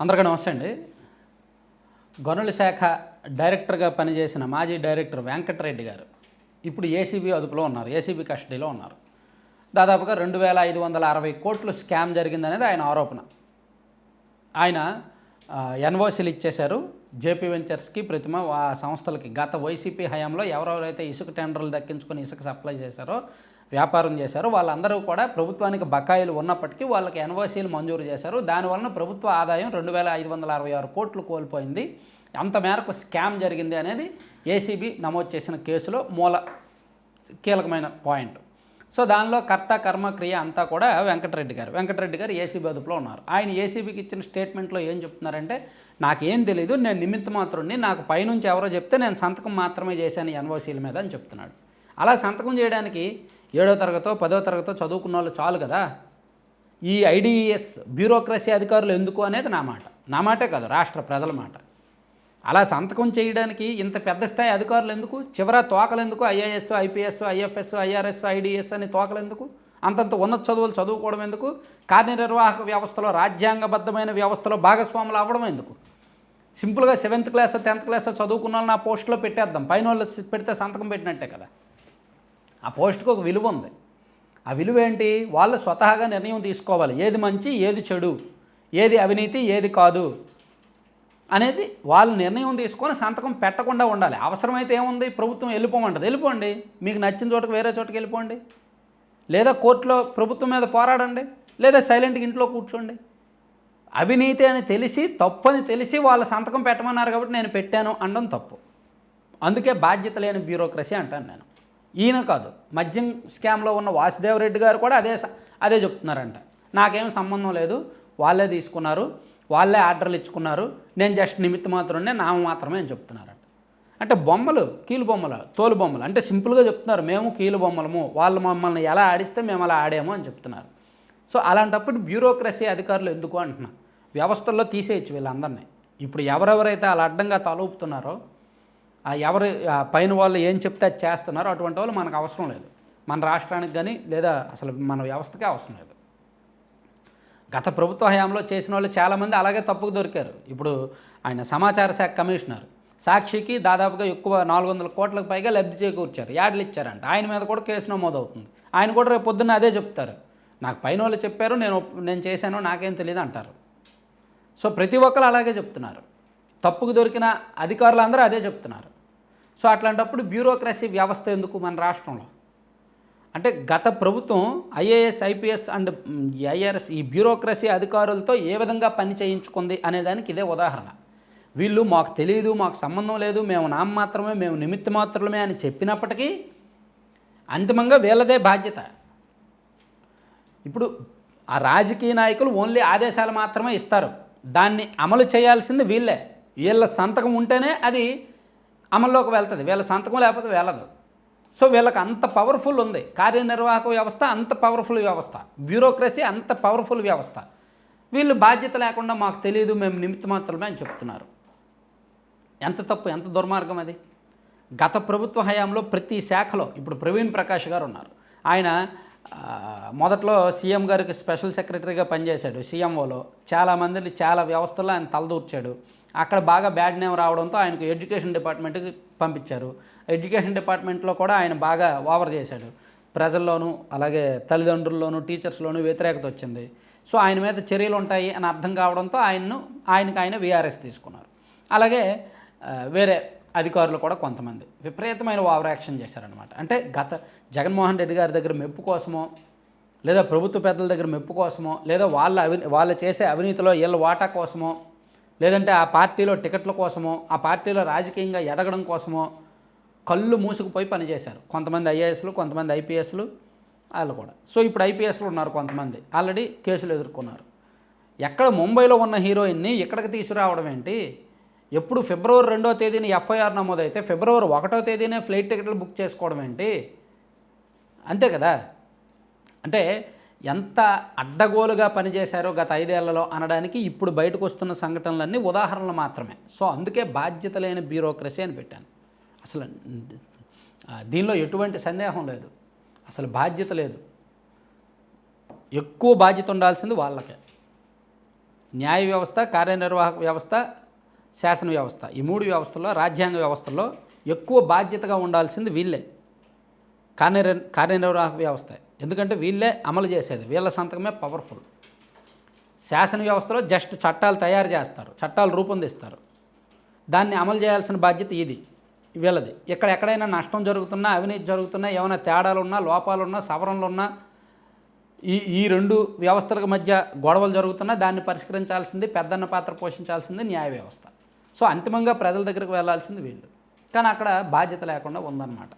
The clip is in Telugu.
అందరికీ నమస్తే అండి. గనుల శాఖ డైరెక్టర్గా పనిచేసిన మాజీ డైరెక్టర్ వెంకటరెడ్డి గారు ఇప్పుడు ఏసీబీ అదుపులో ఉన్నారు ఏసీబీ కస్టడీలో ఉన్నారు. దాదాపుగా రెండు వేల ఐదు వందల అరవై కోట్లు స్కామ్ జరిగిందనేది ఆయన ఆరోపణ. ఆయన ఎన్ఓసీలు ఇచ్చేశారు. జేపీ వెంచర్స్కి ప్రతిమ ఆ సంస్థలకి. గత వైసీపీ హయాంలో ఎవరెవరైతే ఇసుక టెండర్లు దక్కించుకొని ఇసుక సప్లై చేశారో వ్యాపారం చేశారో వాళ్ళందరూ కూడా ప్రభుత్వానికి బకాయిలు ఉన్నప్పటికీ వాళ్ళకి ఎన్ఓసీలు మంజూరు చేశారు. దానివలన ప్రభుత్వ ఆదాయం రెండు వేల ఐదు వందల అరవై ఆరు కోట్లు కోల్పోయింది. అంత మేరకు స్కామ్ జరిగింది అనేది ఏసీబీ నమోదు చేసిన కేసులో మూల కీలకమైన పాయింట్. సో దానిలో కర్త కర్మ క్రియ అంతా కూడా వెంకటరెడ్డి గారు. వెంకటరెడ్డి గారు ఏసీబీ అదుపులో ఉన్నారు. ఆయన ఏసీబీకి ఇచ్చిన స్టేట్మెంట్లో ఏం చెప్తున్నారంటే నాకేం తెలియదు నేను నిమిత్త మాత్రుడిని నాకు పైనుంచి ఎవరో చెప్తే నేను సంతకం మాత్రమే చేశాను ఎన్ఓసీల మీద అని చెప్తున్నాడు. అలా సంతకం చేయడానికి ఏడో తరగతో పదో తరగతో చదువుకున్న వాళ్ళు చాలు కదా. ఈ ఐడిఎస్ బ్యూరోక్రసీ అధికారులు ఎందుకు అనేది నా మాట. నా మాటే కాదు రాష్ట్ర ప్రజల మాట. అలా సంతకం చేయడానికి ఇంత పెద్ద స్థాయి అధికారులు ఎందుకు? చివర తోకలు ఎందుకు? IAS IPS IFS IRS IDS అని తోకలు ఎందుకు? అంతంత ఉన్నత చదువులు చదువుకోవడం ఎందుకు? కార్యనిర్వాహక వ్యవస్థలో రాజ్యాంగబద్ధమైన వ్యవస్థలో భాగస్వాములు అవ్వడం ఎందుకు? సింపుల్గా సెవెంత్ క్లాస్ టెన్త్ క్లాస్ చదువుకున్న వాళ్ళు నా పోస్టులో పెట్టేద్దాం. పైన వాళ్ళు పెడితే సంతకం పెట్టినట్టే కదా. ఆ పోస్ట్కి ఒక విలువ ఉంది. ఆ విలువ ఏంటి? వాళ్ళు స్వతహాగా నిర్ణయం తీసుకోవాలి. ఏది మంచి ఏది చెడు. ఏది అవినీతి ఏది కాదు. అనేది వాళ్ళు నిర్ణయం తీసుకొని సంతకం పెట్టకుండా ఉండాలి. అవసరమైతే ఏముంది? ప్రభుత్వం వెళ్ళిపోమంటది. వెళ్ళిపోండి. మీకు నచ్చిన చోటకి వేరే చోటకి వెళ్ళిపోండి. లేదా కోర్టులో ప్రభుత్వం మీద పోరాడండి. లేదా సైలెంట్గా ఇంట్లో కూర్చోండి. అవినీతి అని తెలిసి తప్పు అని తెలిసి వాళ్ళ సంతకం పెట్టమన్నారు కాబట్టి నేను పెట్టాను అనడం తప్పు. అందుకే బాధ్యత లేని బ్యూరోక్రసీ అంటాను నేను. ఈయన కాదు. మద్యం స్కామ్లో ఉన్న వాసుదేవరెడ్డి గారు కూడా అదే స- అదే చెప్తున్నారంట. నాకేం సంబంధం లేదు. వాళ్ళే తీసుకున్నారు. వాళ్ళే ఆర్డర్లు ఇచ్చుకున్నారు. నేను జస్ట్ నిమిత్త మాత్రమే నామ మాత్రమే అని చెప్తున్నారట. అంటే బొమ్మలు కీలు బొమ్మలు తోలు బొమ్మలు అంటే సింపుల్గా చెప్తున్నారు. మేము కీలు బొమ్మలము వాళ్ళు మమ్మల్ని ఎలా ఆడిస్తే మేము అలా ఆడాము అని చెప్తున్నారు. సో అలాంటప్పుడు బ్యూరోక్రసీ అధికారులు ఎందుకు అంటున్నా? వ్యవస్థల్లో తీసేయచ్చు వీళ్ళందరినీ. ఇప్పుడు ఎవరెవరైతే అలా అడ్డంగా తలూపుతున్నారో ఎవరు పైన వాళ్ళు ఏం చెప్తే అది చేస్తున్నారో అటువంటి వాళ్ళు మనకు అవసరం లేదు. మన రాష్ట్రానికి కానీ లేదా అసలు మన వ్యవస్థకే అవసరం లేదు. గత ప్రభుత్వ హయాంలో చేసిన వాళ్ళు చాలామంది అలాగే తప్పుకు దొరికారు. ఇప్పుడు ఆయన సమాచార శాఖ కమిషనర్. సాక్షికి దాదాపుగా ఎక్కువ నాలుగు వందల కోట్లకు పైగా లబ్ధి చేకూర్చారు. యాడ్లు ఇచ్చారంట. ఆయన మీద కూడా కేసు నమోదు అవుతుంది ఆయన కూడా రేపు పొద్దున్న అదే చెప్తారు. నాకు పైన వాళ్ళు చెప్పారు నేను నేను చేశాను నాకేం తెలియదు అంటారు. సో ప్రతి ఒక్కరు అలాగే చెప్తున్నారు. తప్పుకు దొరికిన అధికారులందరూ అదే చెప్తున్నారు. సో అట్లాంటప్పుడు బ్యూరోక్రసీ వ్యవస్థ ఎందుకు మన రాష్ట్రంలో? అంటే గత ప్రభుత్వం ఐఏఎస్ ఐపీఎస్ అండ్ ఐఆర్ఎస్ ఈ బ్యూరోక్రసీ అధికారులతో ఏ విధంగా పని చేయించుకుంది అనే దానికి ఇదే ఉదాహరణ. వీళ్ళు మాకు తెలియదు మాకు సంబంధం లేదు మేము నామ మాత్రమే మేము నిమిత్త మాత్రమే అని చెప్పినప్పటికీ అంతిమంగా వీళ్ళదే బాధ్యత. ఇప్పుడు ఆ రాజకీయ నాయకులు ఓన్లీ ఆదేశాలు మాత్రమే ఇస్తారు. దాన్ని అమలు చేయాల్సింది వీళ్ళే. వీళ్ళ సంతకం ఉంటేనే అది అమల్లోకి వెళ్తుంది. వీళ్ళ సంతకం లేకపోతే వెళ్ళదు. సో వీళ్ళకి అంత పవర్ఫుల్ ఉంది. కార్యనిర్వాహక వ్యవస్థ అంత పవర్ఫుల్ వ్యవస్థ. బ్యూరోక్రసీ అంత పవర్ఫుల్ వ్యవస్థ. వీళ్ళు బాధ్యత లేకుండా మాకు తెలియదు మేము నిమిత్త మాత్రమే అని చెప్తున్నారు. ఎంత తప్పు ఎంత దుర్మార్గం అది? గత ప్రభుత్వ హయాంలో ప్రతి శాఖలో ఇప్పుడు ప్రవీణ్ ప్రకాష్ గారు ఉన్నారు. ఆయన మొదట్లో సీఎం గారికి స్పెషల్ సెక్రటరీగా పనిచేశాడు సీఎంఓలో. చాలామందిని చాలా వ్యవస్థల్లో ఆయన తలదూర్చాడు. అక్కడ బాగా బ్యాడ్ నేమ్ రావడంతో ఆయనకు ఎడ్యుకేషన్ డిపార్ట్మెంట్కి పంపించారు. ఎడ్యుకేషన్ డిపార్ట్మెంట్లో కూడా ఆయన బాగా ఓవర్ చేశాడు. ప్రజల్లోనూ అలాగే తల్లిదండ్రుల్లోనూ టీచర్స్లోనూ వ్యతిరేకత వచ్చింది. సో ఆయన మీద చర్యలు ఉంటాయి అని అర్థం కావడంతో ఆయన్ను ఆయనకు ఆయన వీఆర్ఎస్ తీసుకున్నారు. అలాగే వేరే అధికారులు కూడా కొంతమంది విపరీతమైన ఓవర్ యాక్షన్ చేశారనమాట అంటే గత జగన్మోహన్ రెడ్డి గారి దగ్గర మెప్పు కోసమో లేదా ప్రభుత్వ పెద్దల దగ్గర మెప్పు కోసమో లేదా వాళ్ళ అవి వాళ్ళు చేసే అవినీతిలో వీళ్ళ వాటా కోసమో లేదంటే ఆ పార్టీలో టికెట్ల కోసమో ఆ పార్టీలో రాజకీయంగా ఎదగడం కోసమో కళ్ళు మూసుకుపోయి పనిచేశారు. కొంతమంది ఐఏఎస్లు కొంతమంది ఐపీఎస్లు వాళ్ళు కూడా. సో ఇప్పుడు ఐపీఎస్లు ఉన్నారు కొంతమంది. ఆల్రెడీ కేసులు ఎదుర్కొన్నారు. ఎక్కడ ముంబైలో ఉన్న హీరోయిన్ని ఇక్కడికి తీసుకురావడం ఏంటి? ఎప్పుడు ఫిబ్రవరి రెండో తేదీన ఎఫ్ఐఆర్ నమోదైతే ఫిబ్రవరి ఒకటో తేదీనే ఫ్లైట్ టికెట్లు బుక్ చేసుకోవడం ఏంటి? అంతే కదా? అంటే ఎంత అడ్డగోలుగా పనిచేశారో గత ఐదేళ్ళలో అనడానికి ఇప్పుడు బయటకు వస్తున్న సంఘటనలన్నీ ఉదాహరణలు మాత్రమే. సో అందుకే బాధ్యత లేని బ్యూరోక్రసీ అని పెట్టాను. అసలు దీనిలో ఎటువంటి సందేహం లేదు. అసలు బాధ్యత లేదు. ఎక్కువ బాధ్యత ఉండాల్సింది వాళ్ళకే. న్యాయ వ్యవస్థ కార్యనిర్వాహక వ్యవస్థ శాసన వ్యవస్థ. ఈ మూడు వ్యవస్థల్లో రాజ్యాంగ వ్యవస్థలో ఎక్కువ బాధ్యతగా ఉండాల్సింది వీళ్ళే. కార్యనిర్ కార్యనిర్వాహక వ్యవస్థ. ఎందుకంటే వీళ్ళే అమలు చేసేది. వీళ్ళ సంతకమే పవర్ఫుల్ శాసన వ్యవస్థలో జస్ట్ చట్టాలు తయారు చేస్తారు. చట్టాలు రూపొందిస్తారు. దాన్ని అమలు చేయాల్సిన బాధ్యత ఇది. వీళ్ళది. ఇక్కడ ఎక్కడైనా నష్టం జరుగుతున్నా అవినీతి జరుగుతున్నా ఏమైనా తేడాలు ఉన్నా లోపాలు ఉన్నా సవరణలు ఉన్నా ఈ ఈ రెండు వ్యవస్థల మధ్య గొడవలు జరుగుతున్నా దాన్ని పరిష్కరించాల్సింది పెద్దన్న పాత్ర పోషించాల్సింది న్యాయ వ్యవస్థ. సో అంతిమంగా ప్రజల దగ్గరికి వెళ్ళాల్సింది వీళ్ళు. కానీ అక్కడ బాధ్యత లేకుండా ఉందన్నమాట.